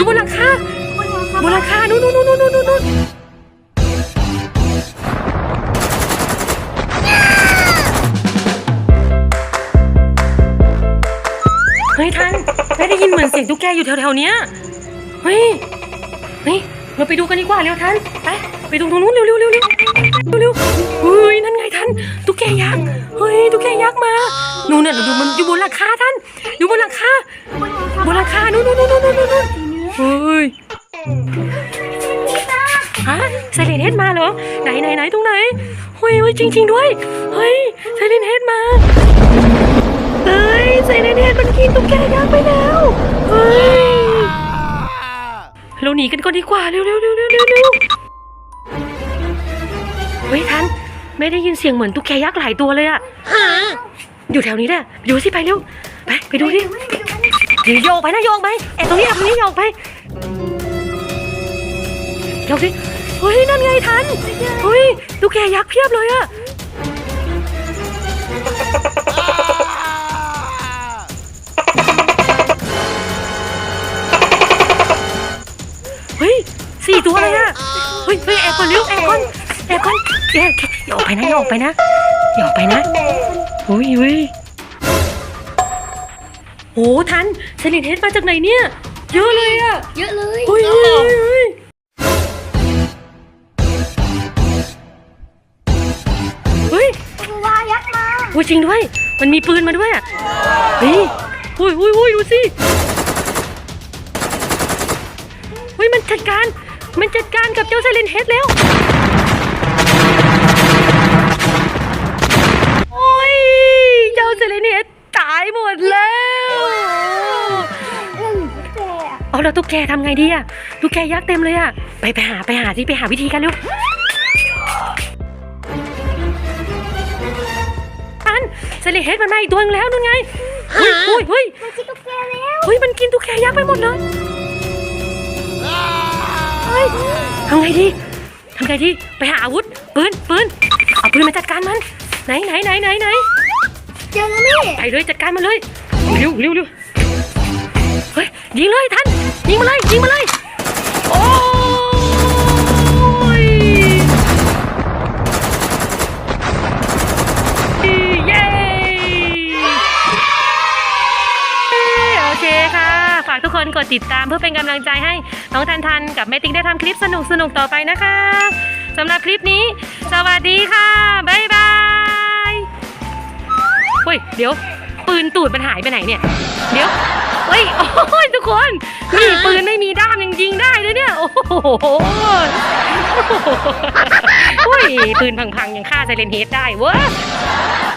ู่บนหลังคาบนหลังคานู่นนู่นนู่นนู่นนู่นนู่นเฮ้ยทันได้ได้ยินเหมือนเสียงตุ๊กแกอยู่แถวๆเนี้ยเฮ้ยเฮ้ยเราไปดูกันดีกว่าเร็วทันไปไปตรงตรงนู้นเร็วเร็วเร็วเร็วเร็วเร็วเฮ้ยนั่นไงทันตุ๊กแกยักษ์เฮ้ยตุ๊กแกยักษ์มานู่นน่ะดูมันอยู่บนหลังคาทัน เรนเฮดมาเหรอ ไหนไหนไหนตรงไหนเฮ้ยเฮ้ยจริง ๆ ด้วย เฮ้ยไซเรนเฮดมา เฮ้ยไซเรนเฮดมันกินตุ๊กแกยักษ์ไปแล้ว เฮ้ย เราหนีกันก่อนดีกว่า เร็วเร็วเร็วเร็วเร็วเร็วเฮ้ยทันไม่ได้ยินเสียงเหมือนตุ๊กแกยักษ์หลายตัวเลยอะอยู่แถวนี้แหละดูสิไปเร็ว ไปไปดูดิเดี๋ยวโยกไปนะโยกไปแอบตรงนี้แอบตรงนี้โยกไปโยกสิ เฮ้ยนั่นไงทันเฮ้ยตุ๊กแกยักษ์เพียบเลยอะเฮ้ยสี่ตัวเลยอะเฮ้ยเฮ้ยแอบก่อนเร็วแอบก่อนแอบก่อนแอบอย่าออกไปนะอย่าออกไปนะอย่าออกไปนะเฮ้ยเฮ้ยโอ้ทันเซลินเฮดมาจากไหนเนี่ยเยอะเลยอะเยอะเลยเฮ้ยเฮ้ย อ้ยจริงด้วย มันมีปืนมาด้วยอะเฮ้ยอุ้ยอุ้ยอุ้ยดูสิเฮ้ยมันจัดการ มันจัดการกับเจ้าเซลินเฮดแล้ว โอ้ย เจ้าเซลินเฮดตายหมดแล้วเรื่องแกเอาแล้วตุ๊กแกทำไงดีอะตุ๊กแกยักษ์เต็มเลยอะไปไปหาไปหาสิไปหาวิธีกันเร็ว เซเลเฮดมันมาอีกตัวนึงแล้วนู่นไงเฮ้ยเฮ้ยเฮ้ยมันชิตุ๊กแกแล้วเฮ้ยมันกินตุ๊กแกยักษ์ไปหมดเลยเฮ้ยทำไงดีทำไงดีไปหาอาวุธปืนปืนเอาปืนมาจัดการมัน ไหนไหนไหนไหนไหนเจอแล้วแม่ไปเลยจัดการมันเลยเร็วเร็วเร็วเฮ้ยยิงเลยท่านยิงมาเลยยิงมาเลยากทุกคนกดติดตามเพื่อเป็นกำลังใจให้น้องทันทันกับแม่ติ๊งได้ทำคลิปสนุกสนุกต่อไปนะคะสำหรับคลิปนี้ สวัสดีค่ะบ๊ายบายเฮ้ยเดี๋ยว ปืนตูดมันหายไปไหนเนี่ย เดี๋ยวเฮ้ยโอ้ยทุกคนนี่ปืนไม่มีด้ามยังยิงได้เลยเนี่ย โอ้โหโอ้ยปืนพังๆยังฆ่าไซเลนเฮดได้เว้ย